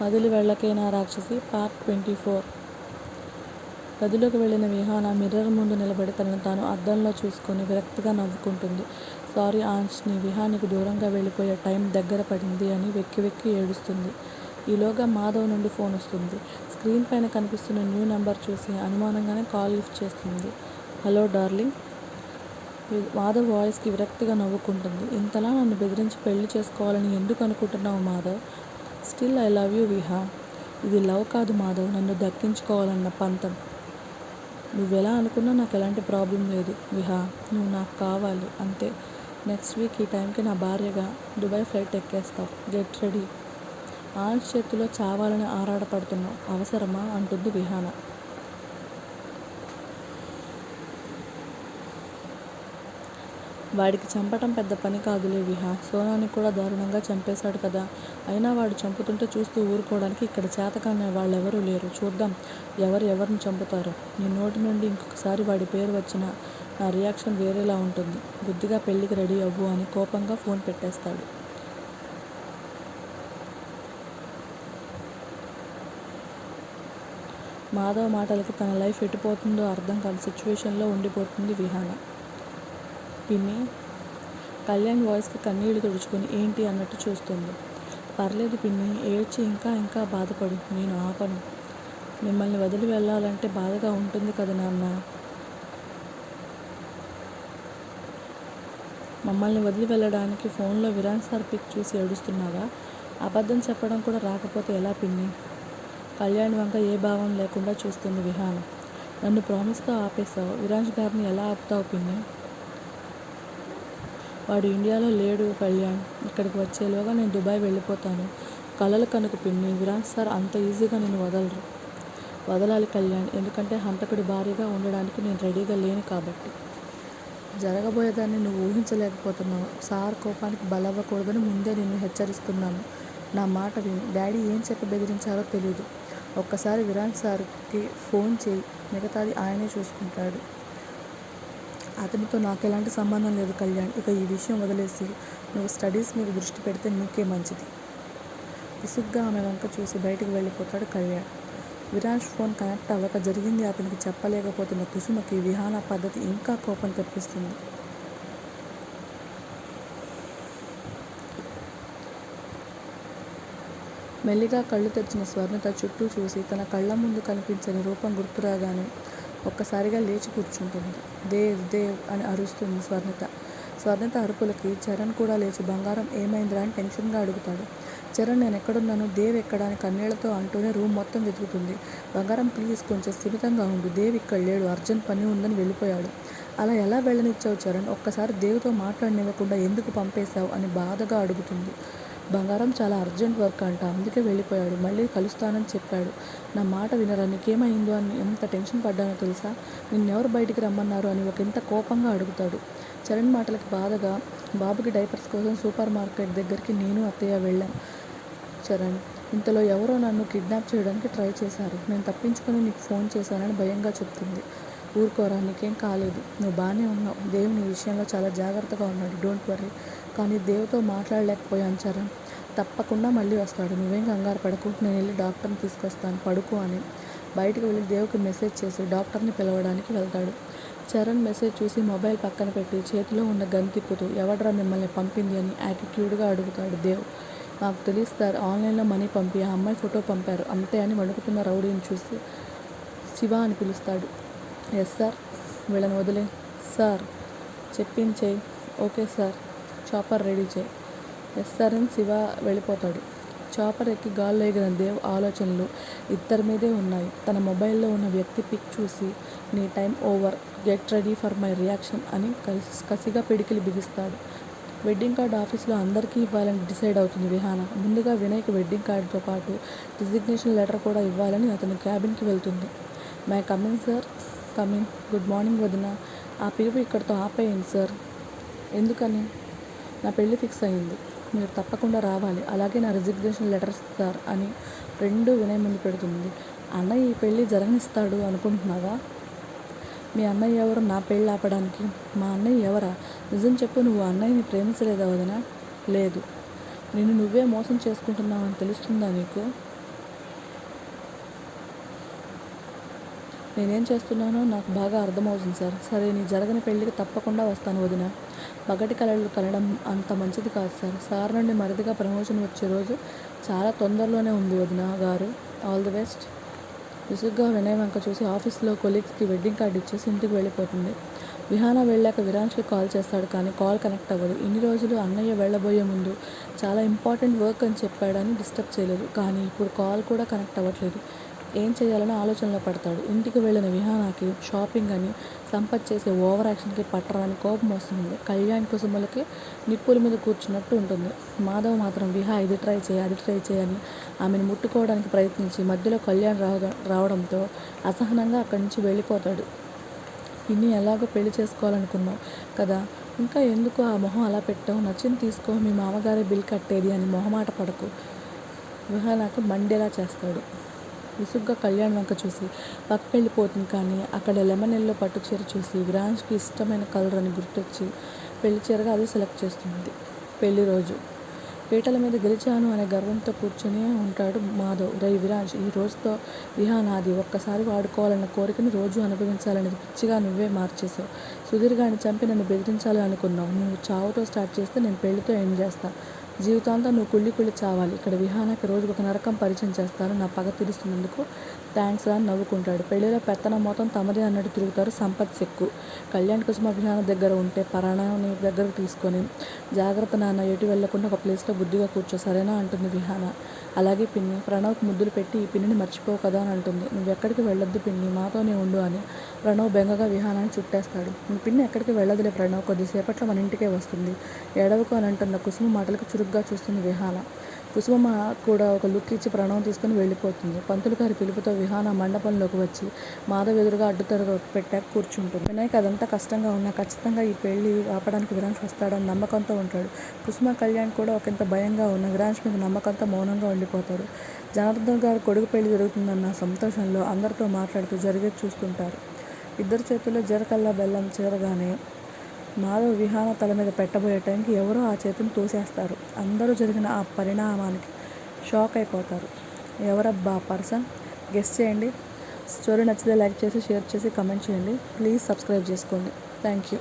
వదిలి వెళ్ళకే నా రాక్షసి పార్ట్ ట్వంటీ ఫోర్ గదిలోకి వెళ్ళిన విహాన మిర్రర్ ముందు నిలబడి తనను తాను అద్దంలో చూసుకొని విరక్తిగా నవ్వుకుంటుంది. సారీ ఆంజ్ని విహానికి దూరంగా వెళ్ళిపోయే టైం దగ్గర పడింది అని వెక్కి వెక్కి ఏడుస్తుంది. ఈలోగా మాధవ్ నుండి ఫోన్ వస్తుంది. స్క్రీన్ పైన కనిపిస్తున్న న్యూ నెంబర్ చూసి అనుమానంగానే కాల్ లిఫ్ట్ చేస్తుంది. హలో డార్లింగ్ మాధవ్ వాయిస్కి విరక్తిగా నవ్వుకుంటుంది. ఇంతలా నన్ను బెదిరించి పెళ్ళి చేసుకోవాలని ఎందుకు అనుకుంటున్నావు Madhav? Still I love you Viha. ఇది లవ్ కాదు మాధవ్ నన్ను దక్కించుకోవాలన్న పంతం. నువ్వెలా అనుకున్నా నాకెలాంటి ప్రాబ్లం లేదు విహా. నువ్వు నాకు కావాలి. అంతే నెక్స్ట్ వీక్ ఈ టైంకి నా భార్యగా దుబాయ్ ఫ్లైట్ ఎక్కేస్తావు గెట్ రెడీ. ఆన్ చేతిలో చావాలని ఆరాటపడుతున్నావు అవసరమా? అంటుంది విహాన. వాడికి చంపటం పెద్ద పని కాదులే విహా. సోనాని కూడా దారుణంగా చంపేశాడు కదా. అయినా వాడు చంపుతుంటే చూస్తూ ఊరుకోవడానికి ఇక్కడ చేతకానే వాళ్ళెవరూ లేరు. చూద్దాం ఎవరు ఎవరిని చంపుతారు నీ నోటి నుండి ఇంకొకసారి వాడి పేరు వచ్చిన నా రియాక్షన్ వేరేలా ఉంటుంది. బుద్ధిగా పెళ్ళికి రెడీ అవ్వు అని కోపంగా ఫోన్ పెట్టేస్తాడు. మాధవ్ మాటలకి తన లైఫ్ ఎటుపోతుందో అర్థం కాని సిచ్యువేషన్లో ఉండిపోతుంది విహాన. పిన్ని కళ్యాణ్ వాయిస్కి కన్నీళ్ళు తుడుచుకొని ఏంటి అన్నట్టు చూస్తుంది. పర్లేదు పిన్ని ఏడ్చి ఇంకా ఇంకా బాధపడు. నేను ఆపను. మిమ్మల్ని వదిలి వెళ్ళాలంటే బాధగా ఉంటుంది కదా నాన్నా! మమ్మల్ని వదిలి వెళ్ళడానికి ఫోన్లో విరాన్ సార్ పిక్ చూసి ఏడుస్తున్నావా? అబద్ధం చెప్పడం కూడా రాకపోతే ఎలా పిన్ని కళ్యాణ్ వంక ఏ భావం లేకుండా చూస్తుంది విహాన్ నన్ను ప్రామిస్ ఆపేశావు విరాజ్ గారిని ఎలా ఆపుతావు పిన్ని వాడు ఇండియాలో లేడు కళ్యాణ్. ఇక్కడికి వచ్చేలోగా నేను దుబాయ్ వెళ్ళిపోతాను. కలలు కనుక పిన్ని విరాన్ సార్ అంత ఈజీగా నేను వదలరు. వదలాలి కళ్యాణ్. ఎందుకంటే హంతకుడి భారీగా ఉండడానికి నేను రెడీగా లేను కాబట్టి. జరగబోయేదాన్ని నువ్వు ఊహించలేకపోతున్నావు. సార్ కోపానికి బలవ్వకూడదని ముందే నిన్ను హెచ్చరిస్తున్నాను. నా మాట విని డాడీ ఏం చెప్పి బెదిరించారో తెలియదు ఒక్కసారి విరాన్ సార్కి ఫోన్ చేయి మిగతాది ఆయనే చూసుకుంటాడు. అతనితో నాకు ఎలాంటి సంబంధం లేదు కళ్యాణ్. ఇక ఈ విషయం వదిలేసి నువ్వు స్టడీస్ మీద దృష్టి పెడితే నీకే మంచిది. విసుగ్గా ఆమె వంక చూసి బయటికి వెళ్ళిపోతాడు కళ్యాణ్. విరాజ్ ఫోన్ కనెక్ట్ అవ్వక జరిగింది అతనికి చెప్పలేకపోతున్న కుసుమకి విహాన పద్ధతి ఇంకా కోపం తెప్పిస్తుంది. మెల్లిగా కళ్ళు తెచ్చిన స్వర్ణత చుట్టూ చూసి తన కళ్ళ ముందు కనిపించని రూపం గుర్తురాగానే ఒక్కసారిగా లేచి కూర్చుంటుంది. దేవ్ దేవ్ అని అరుస్తుంది స్వర్ణిత. స్వర్ణిత అరుపులకి చరణ్ కూడా లేచి బంగారం ఏమైందిరా అని టెన్షన్గా అడుగుతాడు. చరణ్ నేను ఎక్కడున్నాను దేవ్ ఎక్కడ? అని కన్నీళ్ళతో అంటూనే రూమ్ మొత్తం వెతుకుతుంది. బంగారం ప్లీజ్ కొంచెం స్థిమితంగా ఉండు. దేవ్ ఇక్కడ లేడు. అర్జెంట్ పని ఉందని వెళ్ళిపోయాడు. అలా ఎలా వెళ్ళనిచ్చావు చరణ్? ఒక్కసారి దేవుతో మాట్లాడినివ్వకుండా మాట్లాడనివ్వకుండా ఎందుకు పంపేశావు అని బాధగా అడుగుతుంది. బంగారం చాలా అర్జెంట్ వర్క్ అంట. అందుకే వెళ్ళిపోయాడు. మళ్ళీ కలుస్తానని చెప్పాడు. నా మాట వినరా? నీకేమైందో అని ఎంత టెన్షన్ పడ్డానో తెలుసా? నిన్నెవరు బయటికి రమ్మన్నారు? అని ఒకింత కోపంగా అడుగుతాడు. చరణ్ మాటలకి బాధగా బాబుకి డైపర్స్ కోసం సూపర్ మార్కెట్ దగ్గరికి నేను అత్తయ్య వెళ్ళాం చరణ్. ఇంతలో ఎవరో నన్ను కిడ్నాప్ చేయడానికి ట్రై చేశారు. నేను తప్పించుకుని నీకు ఫోన్ చేశానని భయంగా చెప్తుంది. ఊరుకోరా! నీకేం కాలేదు. నువ్వు బాగానే ఉన్నావు దేవ్ నీ విషయంలో చాలా జాగ్రత్తగా ఉన్నాడు. Don't worry. కానీ దేవుతో మాట్లాడలేకపోయాను చరణ్. తప్పకుండా మళ్ళీ వస్తాడు. నువ్వేం కంగారు పడకు నేను వెళ్ళి డాక్టర్ని తీసుకొస్తాను. పడుకో అని బయటకు వెళ్ళి దేవుకి మెసేజ్ చేసి డాక్టర్ని పిలవడానికి వెళ్తాడు. చరణ్ మెసేజ్ చూసి మొబైల్ పక్కన పెట్టి చేతిలో ఉన్న గన్ తిప్పుతూ ఎవడ్రా మిమ్మల్ని పంపింది అని యాటిట్యూడ్గా అడుగుతాడు దేవ్. మాకు తెలీదు సార్ మనీ పంపి ఆ అమ్మాయి ఫోటో పంపారు అంతే అని వణుకుతున్న రౌడీని చూసి శివ అని పిలుస్తాడు. Yes sir. వీళ్ళని వదిలే సార్. చెప్పింది ఓకే సార్. చాపర్ రెడీ చేయి ఎస్ సార్ అని శివ వెళ్ళిపోతాడు. చాపర్ ఎక్కి గాల్లో ఎగిరిన దేవ్ ఆలోచనలు ఇద్దరి మీదే ఉన్నాయి. తన మొబైల్లో ఉన్న వ్యక్తి పిక్ చూసి నీ time over. Get ready for my reaction అని కసిగా పిడికిలి బిగిస్తాడు. వెడ్డింగ్ కార్డు ఆఫీస్లో అందరికీ ఇవ్వాలని డిసైడ్ అవుతుంది విహాన. ముందుగా వినయ్కి వెడ్డింగ్ కార్డుతో పాటు రిజిగ్నేషన్ లెటర్ కూడా ఇవ్వాలని అతను క్యాబిన్కి వెళ్తుంది. May coming sir? Come in. Good morning వదినా! ఆ పిలుపు ఇక్కడితో ఆపేయండి సార్. ఎందుకని? నా పెళ్ళి ఫిక్స్ అయింది. మీరు తప్పకుండా రావాలి. అలాగే నా రిజిగ్నేషన్ లెటర్ సార్ అని రెండు వినయ్ ముందు పెడుతుంది. అన్నయ్య ఈ పెళ్ళి జరగనిస్తాడు అనుకుంటున్నావా? మీ అన్నయ్య ఎవరు నా పెళ్ళి ఆపడానికి? మా అన్నయ్య ఎవరా? నిజం చెప్పు నువ్వు అన్నయ్యని ప్రేమించలేదా వదినా? లేదు. నిన్ను నువ్వే మోసం చేసుకుంటున్నావని తెలుస్తుందా నీకు? నేనేం చేస్తున్నానో నాకు బాగా అర్థమవుతుంది సార్. సరే నీ జరగని పెళ్ళికి తప్పకుండా వస్తాను వదిన. పగటి కళలు కనడం అంత మంచిది కాదు సార్. సార్ నుండి మరిదిగా ప్రమోషన్ వచ్చే రోజు చాలా తొందరలోనే ఉంది వదిన గారు. All the best. విసుగ్గా వినయ్ వంక చూసి ఆఫీస్లో కొలీగ్స్కి వెడ్డింగ్ కార్డు ఇచ్చేసి ఇంటికి వెళ్ళిపోతుంది. విహాన వెళ్ళాక విరాంష్కి కాల్ చేస్తాడు కానీ కాల్ కనెక్ట్ అవ్వదు. ఇన్ని రోజులు అన్నయ్య వెళ్ళబోయే ముందు చాలా ఇంపార్టెంట్ వర్క్ అని చెప్పాడని డిస్టర్బ్ చేయలేదు. కానీ ఇప్పుడు కాల్ కూడా కనెక్ట్ అవ్వట్లేదు. ఏం చేయాలని ఆలోచనలో పడతాడు. ఇంటికి వెళ్ళిన విహానాకి షాపింగ్ అని సంపత్ చేసే ఓవర్ యాక్షన్కి పట్టరాని కోపం వస్తుంది. కళ్యాణ్ కుసుమలకి నిప్పుల మీద కూర్చున్నట్టు ఉంటుంది. మాధవ్ మాత్రం విహా ఇది ట్రై చేయి అది ట్రై చేయని ఆమెను ముట్టుకోవడానికి ప్రయత్నించి మధ్యలో కళ్యాణ్ రావడం రావడంతో అసహనంగా అక్కడి నుంచి వెళ్ళిపోతాడు. ఇన్ని ఎలాగో పెళ్ళి చేసుకోవాలనుకున్నావు కదా ఇంకా ఎందుకు ఆ మొహం అలా పెట్టావు? నచ్చింది తీసుకో మీ మామగారే బిల్ కట్టేది అని మొహమాట పడకు. విహానాకు మండేలా చేస్తాడు. విసుగ్గా కళ్యాణ్ వంక చూసి పక్కకి వెళ్ళిపోతుంది కానీ అక్కడ లెమన్ ఎల్లో పట్టు చీర చూసి విరాంజ్కి ఇష్టమైన కలర్ అని గుర్తొచ్చి పెళ్ళి చీరగా అది సెలెక్ట్ చేస్తుంది. పెళ్ళి రోజు. పీటల మీద గెలిచాను అనే గర్వంతో కూర్చొని ఉంటాడు మాధవ్. రై విరాజ్ ఈ రోజుతో విహా నాది. ఒక్కసారి వాడుకోవాలన్న కోరికను రోజు అనుభవించాలనేది పిచ్చిగా నువ్వే మార్చేసావు సుధీర్ గారిని చంపి నన్ను బెదిరించాలి అనుకున్నావు. నువ్వు చావుతో స్టార్ట్ చేస్తే నేను పెళ్ళితో ఎండ్ చేస్తాను జీవితాంతం నువ్వు కుళ్ళి కుళ్ళి చావాలి. ఇక్కడ విహానాకి రోజు ఒక నరకం పరిచయం చేస్తాను నా పగ తీరుస్తున్నందుకు థ్యాంక్స్ అని నవ్వుకుంటాడు. పెళ్ళిలో పెత్తనం మొత్తం తమదే అన్నట్టు తిరుగుతారు సంపత్ చెక్కు కళ్యాణ్ కుసుమ విహాన దగ్గర ఉంటే పరాణాన్ని దగ్గరకు తీసుకొని జాగ్రత్త నాన్న ఎటు వెళ్ళకుండా ఒక ప్లేస్లో బుద్ధిగా కూర్చో. సరేనా? అంటుంది విహాన. అలాగే పిన్ని ప్రణవ్కి ముద్దులు పెట్టి ఈ పిన్నిని మర్చిపోవు కదా అని అంటుంది. నువ్వు ఎక్కడికి వెళ్ళొద్దు పిన్ని మాతోనే ఉండు అని ప్రణవ్ బెంగగా విహానాన్ని చుట్టేస్తాడు. నీ పిన్ని ఎక్కడికి వెళ్ళదులే ప్రణవ్ కొద్దిసేపట్లో మన ఇంటికే వస్తుంది. ఏడవకు అని అంటున్న కుసుమ మాటలకు చురుగ్గా చూస్తుంది విహాన. కుసుమ కూడా ఒక లుక్ ఇచ్చి ప్రణవం తీసుకుని వెళ్ళిపోతుంది. పంతులు గారి పిలుపుతో విహాన మండపంలోకి వచ్చి మాధవ్ ఎదురుగా అడ్డుతర పెట్టాక కూర్చుంటుంది. వినాయక్ అదంతా కష్టంగా ఉన్నా ఖచ్చితంగా ఈ పెళ్ళి ఆపడానికి విరాంశ్ వస్తాడని నమ్మకంతో ఉంటాడు. కుసుమ కళ్యాణ్ కూడా ఒకంత భయంగా ఉన్న విరాంశ్ మీద నమ్మకంతో మౌనంగా ఉండిపోతారు జనార్దన్ గారు కొడుకు పెళ్ళి జరుగుతుందన్న సంతోషంలో అందరితో మాట్లాడుతూ జరిగేది చూస్తుంటారు. ఇద్దరు చేతుల్లో జరకల్లా బెల్లం చేరగానే మాధవ్ విహాన తల మీద పెట్టబోయే టైంకి ఎవరో ఆ చేతిని తోసేస్తారు. అందరూ జరిగిన ఆ పరిణామానికి షాక్ అయిపోతారు. ఎవరబ్బా పర్సన్? గెస్ట్ చేయండి. స్టోరీ నచ్చితే లైక్ చేసి షేర్ చేసి కమెంట్ చేయండి. ప్లీజ్ సబ్స్క్రైబ్ చేసుకోండి. Thank you